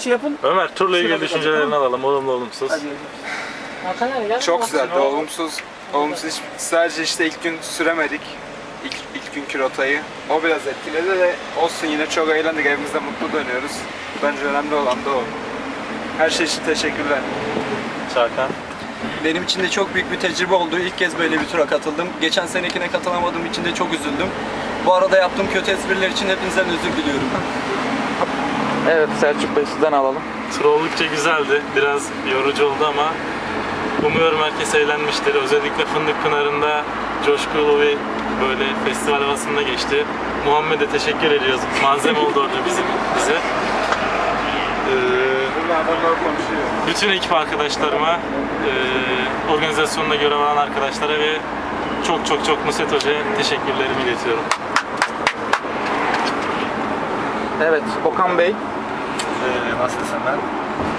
şey yapın. Ömer turla ilgili düşüncelerini alalım olumlu olumsuz. Çok güzeldi. Olumsuz, olumsuz hiç, sadece işte ilk gün süremedik. İlk, ilk günkü rotayı. O biraz etkiledi de olsun yine çok eğlendik. Evimizde mutlu dönüyoruz. Bence önemli olan da o. Her şey için teşekkürler. Çakan. Benim için de çok büyük bir tecrübe oldu. İlk kez böyle bir tura katıldım. Geçen senekine katılamadığım için de çok üzüldüm. Bu arada yaptığım kötü espriler için hepinizden özür diliyorum. Evet Selçuk Bey sizden alalım. Tur oldukça güzeldi. Biraz yorucu oldu ama umuyorum herkes eğlenmiştir. Özellikle Fındık Pınarı'nda coşkulu bir böyle festival havasında geçti. Muhammed'e teşekkür ediyoruz. Malzeme oldu orada bizim bize. Ee, bütün ekip arkadaşlarıma, e, organizasyonda görev alan arkadaşlara ve çok çok çok Nusret Hoca'ya teşekkürlerimi iletiyorum. Evet Okan Bey. Ee, nasıl desem ben?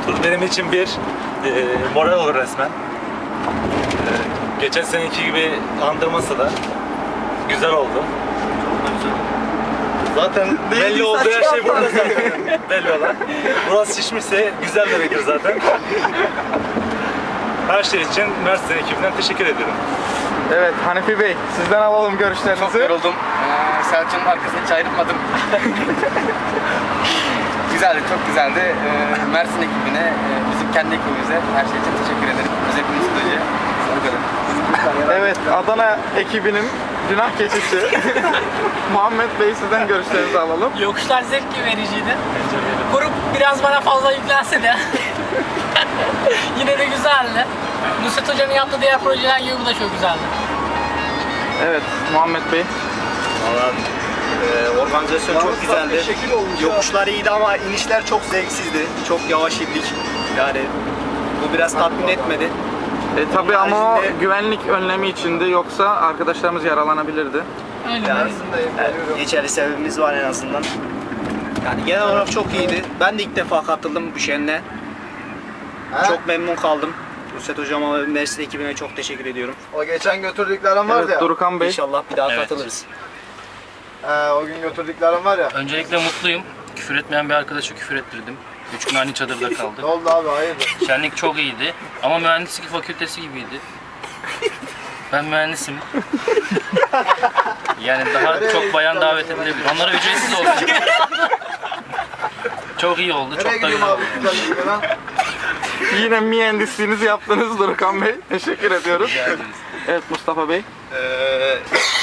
Tur benim için bir e, moral olur resmen. Ee, geçen seneki gibi andırmasa da güzel oldu. Zaten belli oldu her şey burada zaten belli olan. Burası şişmişse güzel demektir zaten. Her şey için Mersin ekibinden teşekkür ediyorum. Evet Hanifi Bey sizden alalım görüşlerinizi. yoruldum. Ee, Selçuk'un arkasını hiç. güzeldi, çok güzeldi. Ee, Mersin ekibine, e, bizim kendi ekibimize her şey için teşekkür ederim. Özellikle Mesut Hoca'ya. Bu kadar. Evet Adana ekibinin günah keçisi Muhammed Bey sizden görüşlerinizi alalım. Yokuşlar zevk vericiydi. Grup biraz bana fazla yüklense de yine de güzeldi. Nusret Hoca'nın yaptığı diğer projeler gibi bu da çok güzeldi. Evet Muhammed Bey. Valla e, organizasyon çok güzeldi. Yokuşlar iyiydi ama inişler çok zevksizdi. Çok yavaş indik. Yani bu biraz tatmin etmedi. E, tabii ama o güvenlik önlemi içinde yoksa arkadaşlarımız yaralanabilirdi. Aynen Yani, öyle. yani geçerli sebebimiz var en azından. Yani genel olarak çok iyiydi. Ben de ilk defa katıldım bu şenle. Çok memnun kaldım. Nusret Hocama ve Mersin ekibine çok teşekkür ediyorum. O geçen götürdüklerim var Evet ya. Durukan Bey. İnşallah bir daha katılırız. He, o gün götürdüklerim var ya. Öncelikle mutluyum. Küfür etmeyen bir arkadaşa küfür ettirdim. Üç gün aynı çadırda Ne kaldık. oldu abi hayırdır? Şenlik çok iyiydi ama mühendislik fakültesi gibiydi. Ben mühendisim. Yani daha çok bayan davet edilebilir. Onlara ücretsiz olsun. Çok iyi oldu, Nereye çok da gidiyorum güzel abi lan? Yine mühendisliğinizi yaptınız Durukan Bey. Teşekkür ediyoruz. Evet Mustafa Bey. Ee,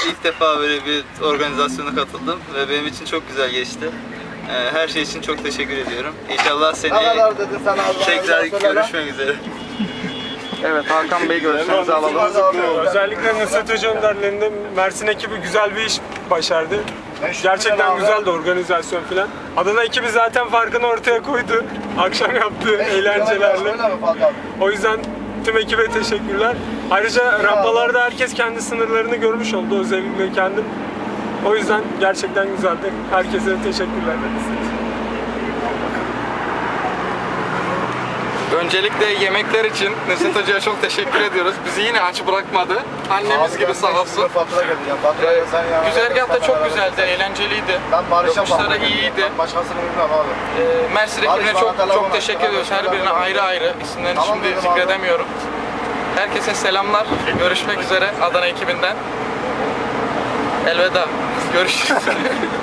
ilk defa böyle bir organizasyona katıldım ve benim için çok güzel geçti. Ee, her şey için çok teşekkür ediyorum. İnşallah Ne seneye tekrar görüşmek üzere. Evet Hakan Bey görüşlerinizi alalım. Özellikle Nusret Hoca önderliğinde Mersin ekibi güzel bir iş başardı. Gerçekten güzeldi organizasyon filan. Adana ekibi zaten farkını ortaya koydu. Akşam yaptığı eğlencelerle. O yüzden tüm ekibe teşekkürler. Ayrıca rampalarda herkes kendi sınırlarını görmüş oldu. Özellikle kendim. O yüzden gerçekten güzeldi. Herkese teşekkürler. Öncelikle yemekler için Nusret Hoca'ya çok teşekkür ediyoruz. Bizi yine aç bırakmadı. Annemiz Abi gibi sağ 500 olsun. fatura geleceğim. Fatura Ee, sen yana- Güzergah da çok güzeldi, eğlenceliydi. Ben barışamam. Yokuşları iyiydi. Ben başkasını bilmem abi. Ee, Mersin ekibine çok çok teşekkür ediyoruz. Her birine ayrı ayrı. İsimlerini Tamam şimdi dedim abi. zikredemiyorum. Herkese selamlar. Görüşmek üzere Adana ekibinden. Elveda. Görüşürüz.